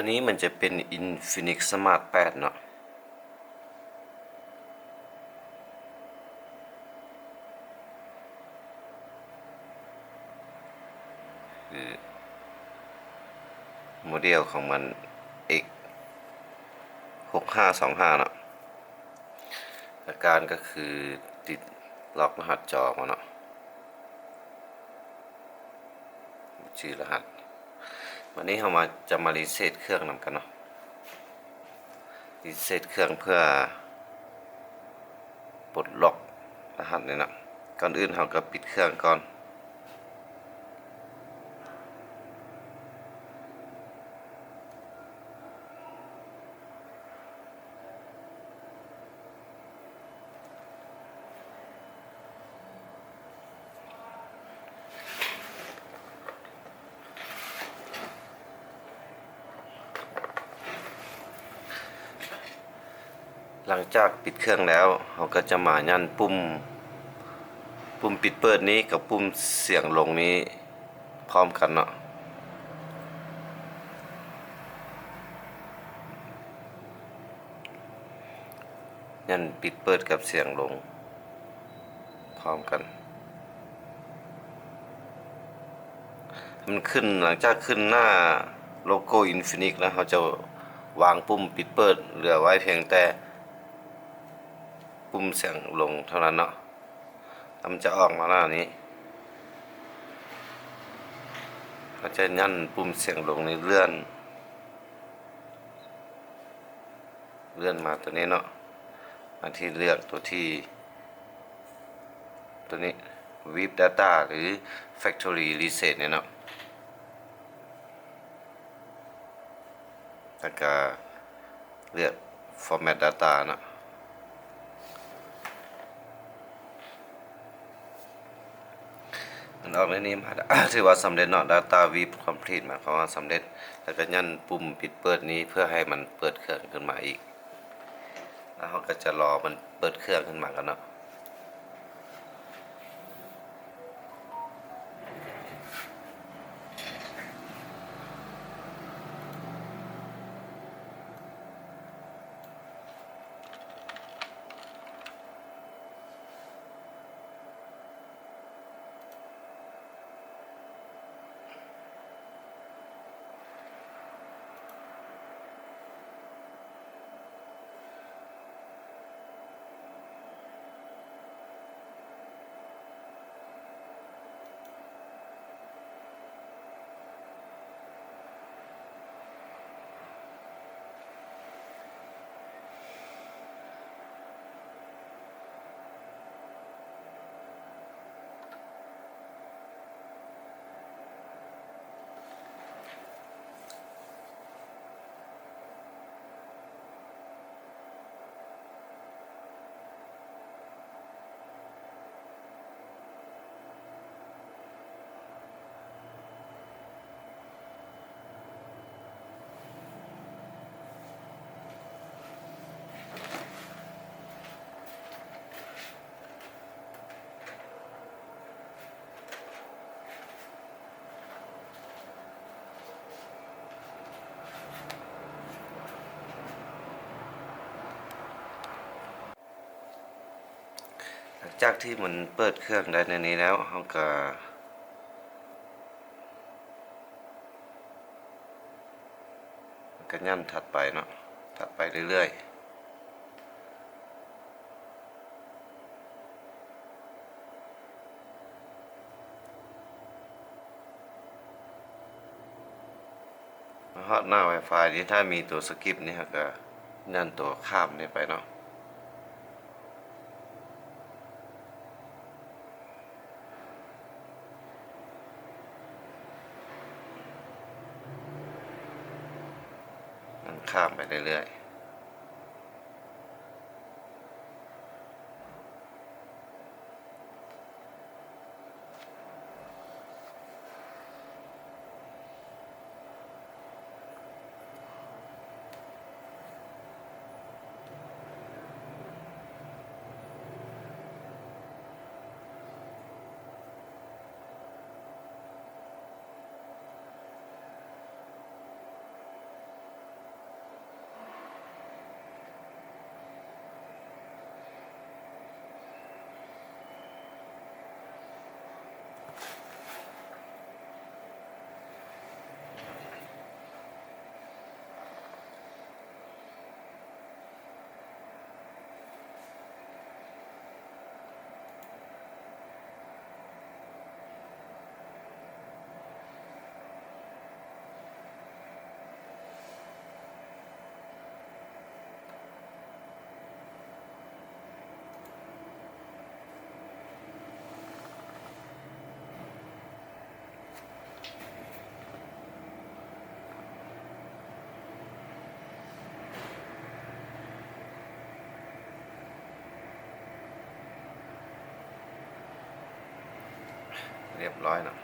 ตัวนี้มันจะเป็น Infinix Smart 8 เนาะคือโมเดลของมัน X 6525 เนาะอาการก็คือติดล็อกรหัสจอมาเนาะชื่อรหัส วันนี้เรามาจะมารีเซ็ตเครื่องนำกันเนาะรีเซ็ตเครื่องเพื่อปลดล็อกรหัสนี่นะก่อนอื่นเราก็ปิดเครื่องก่อน หลังจากปิดเครื่องแล้วเราก็จะมายันปุ่ม ปุ่มปิดเปิดนี้กับปุ่มเสียงลงนี้พร้อมกันเนาะยันปิดเปิดกับเสียงลง พร้อมกัน มันขึ้นหลังจากขึ้นหน้าโลโก้ Infinix แล้วเขาจะวางปุ่มปิดเปิดเหลือไว้เพียงแต่ ปุ่มเสียงลงเท่านั้นเนาะแล้วมันจะออกมาหน้านี้ก็จะยันปุ่มเสียงลงในเลื่อน เลื่อนมาตัวนี้เนาะมาที่เลือกตัวที่ ตัวนี้ VIP Data หรือ Factory Reset เนี่ยเนาะแล้วก็เลือก Format Data เนาะ มัน ออกในนี้มาถือว่าสำเร็จเนาะ Data VIP Complete หมายความว่าสำเร็จ แล้วก็ยันปุ่มปิดเปิดนี้เพื่อให้มันเปิดเครื่องขึ้นมาอีก แล้วเราก็จะรอมันเปิดเครื่องขึ้นมากันเนาะ จากที่มันเปิดเครื่องได้ในนี้แล้วเราก็ก็ยันถัดไปเนาะถัดไปเรื่อยๆฮอตหน้า Wi-Fi นี้ถ้ามีตัวสกิปนี่ก็ยั่นตัวข้ามนี่ไปเนาะ มันข้ามไปเรื่อย เรียบร้อยหน่อ